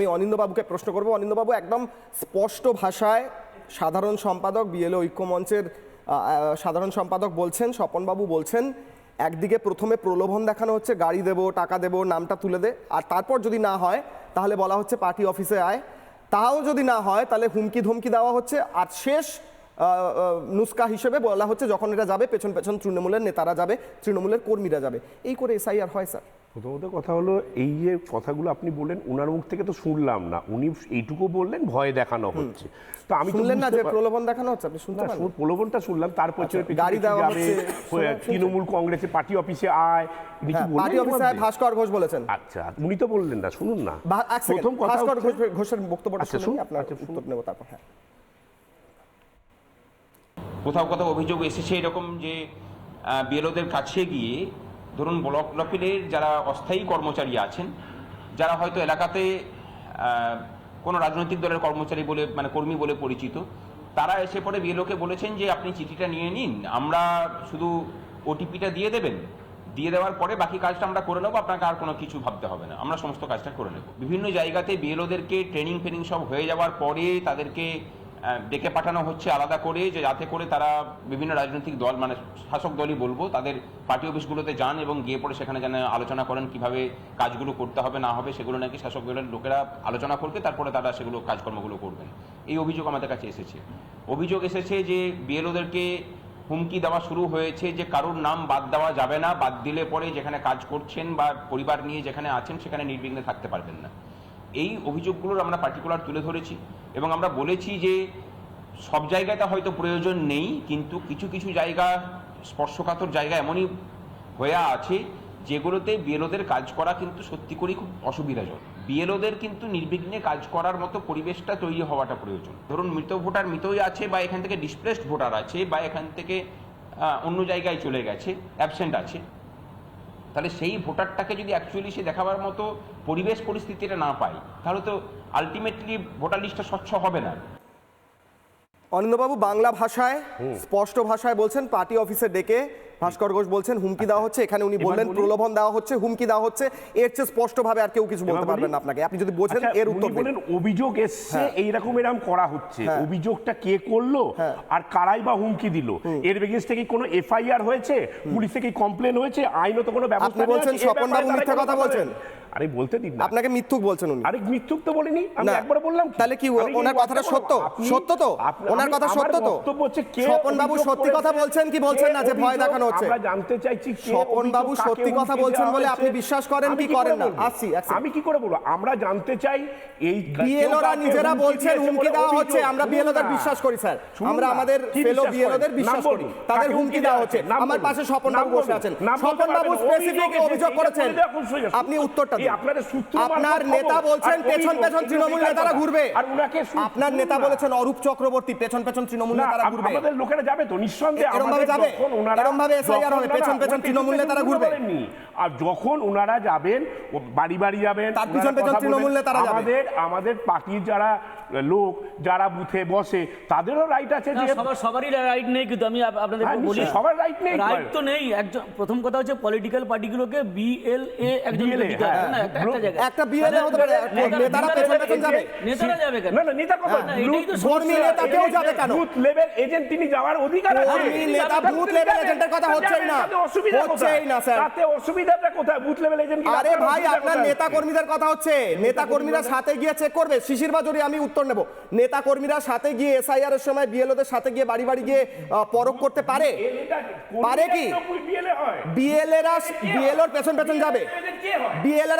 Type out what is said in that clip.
আমি অনিন্দবাবুকে প্রশ্ন করব। অনিন্দবাবু একদম স্পষ্ট ভাষায় সাধারণ সম্পাদক, বিএলও ঐক্যমঞ্চের সাধারণ সম্পাদক বলছেন, স্বপনবাবু বলছেন, একদিকে প্রথমে প্রলোভন দেখানো হচ্ছে, গাড়ি দেবো, টাকা দেবো, নামটা তুলে দে, আর তারপর যদি না হয়, তাহলে বলা হচ্ছে পার্টি অফিসে আয়। তাও যদি না হয়, তাহলে হুমকি ধমকি দেওয়া হচ্ছে, আর শেষ নুস্কা হিসেবে বলা হচ্ছে, যখন এটা যাবে পেছন পেছন তৃণমূলের নেতারা যাবে, তৃণমূলের কর্মীরা যাবে। এই করে এসআইআর হয়, স্যার? প্রথমত কথা হলো এই যে কথাগুলো আপনি বললেন উনার মুখ থেকে তো শুনলাম না। উনি এইটুকু বললেন ভয় দেখানো হচ্ছে। তো আমি শুনলেন না যে পার- প্রলোভন দেখানো হচ্ছে? আপনি শুনতে না, পারেন প্রলোভনটা শুনলাম তারপর আচ্ছা, গাড়ি দেওয়া হচ্ছে, তৃণমূল কংগ্রেসে পার্টি অফিসে আয়। হ্যাঁ পার্টি অফিসার মধ্যে? ভাস্কর ঘোষ বলেছেন। আচ্ছা উনি তো বললেন না শুনুন না। প্রথম কথা ভাস্কর ঘোষ- ঘোষের বক্তব্যটা আচ্ছা, শুনুন আপনার আচ্ছা। উত্তর নেব তারপর হ্যাঁ। কোথাও কোথাও অভিযোগ এসেছে এরকম যে বিএলওদের কাছে গিয়ে ধরুন ব্লক লেভেলের যারা অস্থায়ী কর্মচারী আছেন, যারা হয়তো এলাকাতে কোনো রাজনৈতিক দলের কর্মচারী বলে মানে কর্মী বলে পরিচিত, তারা এসে পরে বিএলওকে বলেছেন যে, আপনি চিঠিটা নিয়ে নিন, আমরা শুধু ওটিপিটা দিয়ে দেবেন। দিয়ে দেওয়ার পরে বাকি কাজটা আমরা করে নেব, আপনাকে আর কোনো কিছু ভাবতে হবে না। আমরা সমস্ত কাজটা করে নেব। বিভিন্ন জায়গাতে বিএলওদেরকে ট্রেনিং ফেনিং সব হয়ে যাওয়ার পরে তাদেরকে ডেকে পাঠানো হচ্ছে আলাদা করে যে যাতে করে তারা বিভিন্ন রাজনৈতিক দল মানে শাসক দলই বলব, তাদের পার্টি অফিসগুলোতে যান এবং গিয়ে পরে সেখানে যেন আলোচনা করেন কীভাবে কাজগুলো করতে হবে, না হবে, সেগুলো নাকি শাসক দলের লোকেরা আলোচনা করবে, তারপরে তারা সেগুলো কাজকর্মগুলো করবেন। এই অভিযোগ আমাদের কাছে এসেছে। অভিযোগ এসেছে যে বিএলওদেরকে হুমকি দেওয়া শুরু হয়েছে যে কারোর নাম বাদ দেওয়া যাবে না, বাদ দিলে পরে যেখানে কাজ করছেন বা পরিবার নিয়ে যেখানে আছেন সেখানে নির্বিঘ্নে থাকতে পারবেন না। এই অভিযোগগুলোর আমরা পার্টিকুলার তুলে ধরেছি এবং আমরা বলেছি যে সব জায়গাতে হয়তো প্রয়োজন নেই, কিন্তু কিছু কিছু জায়গা, স্পর্শকাতর জায়গা এমনই হয়ে আছে যেগুলোতে বিএলওদের কাজ করা কিন্তু সত্যি করেই খুব অসুবিধাজনক। বিএলওদের কিন্তু নির্বিঘ্নে কাজ করার মতো পরিবেশটা তৈরি হওয়াটা প্রয়োজন। ধরুন, মৃত ভোটার মৃতই আছে বা এখান থেকে ডিসপ্লেসড ভোটার আছে বা এখান থেকে অন্য জায়গায় চলে গেছে অ্যাবসেন্ট আছে। তাহলে সেই ভোটারটাকে যদি অ্যাকচুয়ালি সে দেখাবার মতো পরিবেশ পরিস্থিতিটা না পায়, তাহলে তো আলটিমেটলি ভোটার লিস্টটা স্বচ্ছ হবে না। অনিন্দবাবু বাংলা ভাষায় স্পষ্ট ভাষায় বলছেন পার্টি অফিসে ডেকে ভাস্কর ঘোষ বলছেন হুমকি দেওয়া হচ্ছে। এখানে উনি বললেন প্রলোভন দেওয়া হচ্ছে হুমকি দেওয়া হচ্ছে। এর চেয়ে স্পষ্ট ভাবে আর কেউ কিছু বলতে পারবেন না আপনাকে। আপনি যদি বোঝেন আচ্ছা, এর উত্তর বলেন অভিযোগ এসছে হ্যাঁ। এইরকম এরকম করা হচ্ছে। হ্যাঁ। অভিযোগটা কে করল হ্যাঁ। আর কারাই বা হুমকি দিল? এর এগেনস্টে কি কোনো এফআইআর হয়েছে? পুলিশে কি কমপ্লেন হয়েছে? আইনত কোনো ব্যবস্থা আপনি বলছেন স্বপন বাবু মিথ্যা কথা বলছেন? আরে বলতে দিন না। আপনাকে মিথ্যুক বলছেন উনি। আরে মিথ্যুক তো বলিনি আমি একবার বললাম তাহলে কি ওনার কথাটা সত্য? সত্য তো? ওনার কথা সত্য তো? স্বপন বাবু সত্যি কথা বলছেন কি বলছেন না যে ভয় দেখানো হচ্ছে? আমরা জানতে চাইছি কে স্বপন বাবু সত্যি কথা বলছেন বলে আপনি বিশ্বাস করেন কি করেন না? আসছি, আমি কি করে বলব? আমরা জানতে চাই এই বিএলওরা নিজেরা বলছেন হুমকি দেওয়া হচ্ছে আমরা বিএলওদের। বিশ্বাস করি স্যার। আমরা আমাদের ফেলো বিএলওদের বিশ্বাস করি। তাদের হুমকি দেওয়া হচ্ছে। আমার পাশে স্বপন বাবু বসে আছেন। স্বপন বাবু স্পেসিফিক অভিযোগ করেছেন। আপনি উত্তরটা আপনার নেতা বলছেন পেছন পেছন তৃণমূল নেতারা ঘুরবে আর উনাকে আপনার নেতা বলেছেন অরূপ চক্রবর্তী পেছন পেছন তৃণমূল নেতারা ঘুরবে আমাদের লোকেরা যাবে তো নিঃসন্দেহে এরম ভাবে যাবে? এরম ভাবে যখন হবে? পেছন পেছন তৃণমূল নেতারা ঘুরবে? আর যখন ওনারা যাবেন ও বাড়ি বাড়ি যাবেন তার পিছন পেছন তৃণমূল নেতারা যাবে। আমাদের আমাদের পার্টির যারা লোক যারা বুথে বসে তাদেরও রাইট আছে যে সবার সবারই রাইট নেই কিন্তু আমি আপনাদের হ্যাঁ, বলি সবার right নেই। রাইট তো নেই একজন প্রথম কথা হচ্ছে পলিটিক্যাল পার্টিগুলোকে বিএলএ একজন BLA, দিতে হবে। না একটা একটা জায়গায় একটা BLA হতে পারে, নেতারা- নেতারা নেতারা পেছন পেছন যাবে। নেতারা যাবে কেন না না নেতা কথা না, এটাই তো কর্মী সমস্যা। নেতা কেউ যাবে কেন? বুথ লেভেল এজেন্ট তিনি যাওয়ার অধিকার আছে কর্মী নেতা বুথ তিনি level যাবেন। agent এর কথা হচ্ছেই না। হচ্ছেই না, স্যার। তাতে অসুবিধাটা কোথায় বুথ লেভেল এজেন্ট আরে ভাই আপনার নেতা কর্মীদের কথা হচ্ছে নেতা কর্মীরা সাথে গিয়ে চেক করবে শিশির বাজুরি আমি উত্তর নেব নেতা কর্মীরা সাথে গিয়ে এসআইআর এর সময় বিএলওদের সাথে গিয়ে বাড়ি বাড়ি গিয়ে পরখ করতে পারে পারে কি? বিএলএরা বিএলওর পেছন পেছন যাবে বিএলএরা